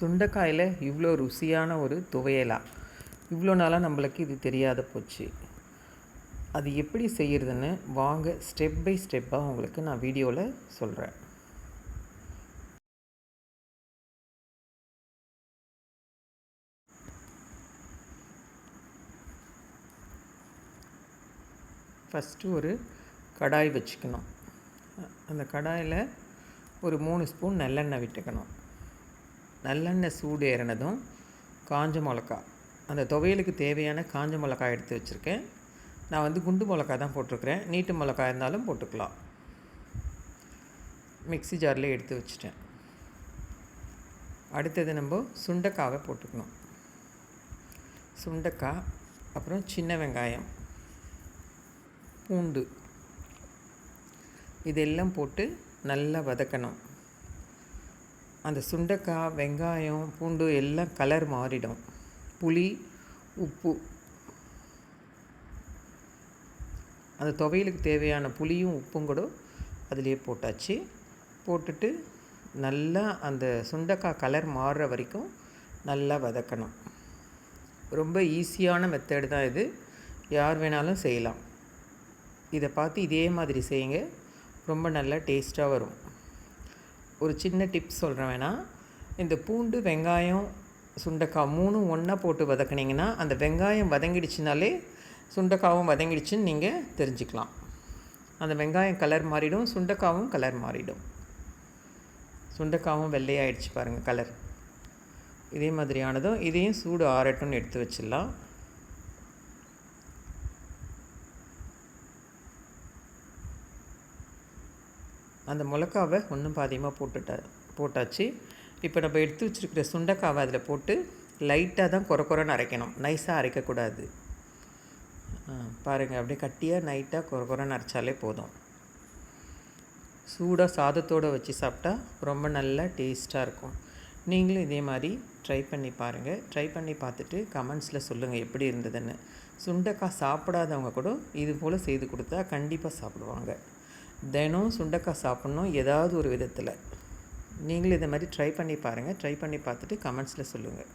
சுண்டைக்காயில் இவ்வளோ ருசியான ஒரு துவையலா? இவ்வளோ நாளாக நம்மளுக்கு இது தெரியாத போச்சு. அது எப்படி செய்கிறதுன்னு வாங்க ஸ்டெப் பை ஸ்டெப்பாக உங்களுக்கு நான் வீடியோவில் சொல்கிறேன் ஃபஸ்ட்டு ஒரு கடாய் வச்சுக்கணும். அந்த கடாயில் ஒரு மூணு ஸ்பூன் நல்லெண்ணெய் விட்டுக்கணும். நல்லெண்ணெய் சூடு ஏறினதும் காஞ்ச மிளகா அந்த துவையலுக்கு தேவையான காஞ்ச மிளகா எடுத்து வச்சுருக்கேன். நான் வந்து குண்டு மிளகா தான் போட்டிருக்கிறேன். நீட்டு மிளகா இருந்தாலும் போட்டுக்கலாம். மிக்ஸி ஜாரில் எடுத்து வச்சுட்டேன். அடுத்தது நம்ம சுண்டைக்காவை போட்டுக்கணும். சுண்டைக்காய் அப்புறம் சின்ன வெங்காயம் பூண்டு இதெல்லாம் போட்டு நல்லா வதக்கணும். அந்த சுண்டைக்காய் வெங்காயம் பூண்டு எல்லாம் கலர் மாறிடும். புளி உப்பு. அந்த துவையலுக்கு தேவையான புளியும் உப்பும் கூட அதிலே போட்டாச்சு. போட்டுட்டு நல்லா அந்த சுண்டைக்காய் கலர் மாறுற வரைக்கும் நல்லா வதக்கணும். ரொம்ப ஈஸியான மெத்தடு தான் இது. யார் வேணாலும் செய்யலாம். இதை பார்த்து இதே மாதிரி செய்யுங்க. ரொம்ப நல்லா டேஸ்ட்டாக வரும். ஒரு சின்ன டிப்ஸ் சொல்கிறேன் வேணால் இந்த பூண்டு வெங்காயம் சுண்டைக்காய் மூணும் ஒன்றா போட்டு வதக்குனிங்கன்னா அந்த வெங்காயம் வதங்கிடுச்சுனாலே சுண்டைக்காவும் வதங்கிடுச்சுன்னு நீங்கள் தெரிஞ்சுக்கலாம். அந்த வெங்காயம் கலர் மாறிடும் சுண்டைக்காவும் கலர் மாறிடும். சுண்டைக்காவும் வெள்ளையாயிடுச்சு பாருங்கள் கலர் இதே மாதிரியானதும் இதையும் சூடு ஆறட்டும்னு எடுத்து வச்சிடலாம். அந்த மிளகாவை ஒன்றும் பாதியமாக போட்டுட்டா போட்டாச்சு. இப்போ நம்ம எடுத்து வச்சுருக்கிற சுண்டைக்காவை அதில் போட்டு லைட்டாக தான் குறை குறைன்னு அரைக்கணும். நைஸாக அரைக்கக்கூடாது. பாருங்கள் அப்படியே கட்டியாக நைட்டாக குறை குறைன்னு அரைச்சாலே போதும். சூடாக சாதத்தோடு வச்சு சாப்பிட்டா ரொம்ப நல்லா டேஸ்ட்டாக இருக்கும். நீங்களும் இதே மாதிரி ட்ரை பண்ணி பாருங்கள் ட்ரை பண்ணி பார்த்துட்டு கமெண்ட்ஸில் சொல்லுங்கள் எப்படி இருந்ததுன்னு. சுண்டைக்காய் சாப்பிடாதவங்க கூட இது போல் செய்து கொடுத்தா கண்டிப்பாக சாப்பிடுவாங்க. தினம் சுண்டக்காய் சாப்பிட்ணும் ஏதாவது ஒரு விதத்தில். நீங்களும் இதை மாதிரி ட்ரை பண்ணி பாருங்கள் ட்ரை பண்ணி பார்த்துட்டு கமெண்ட்ஸில் சொல்லுங்கள்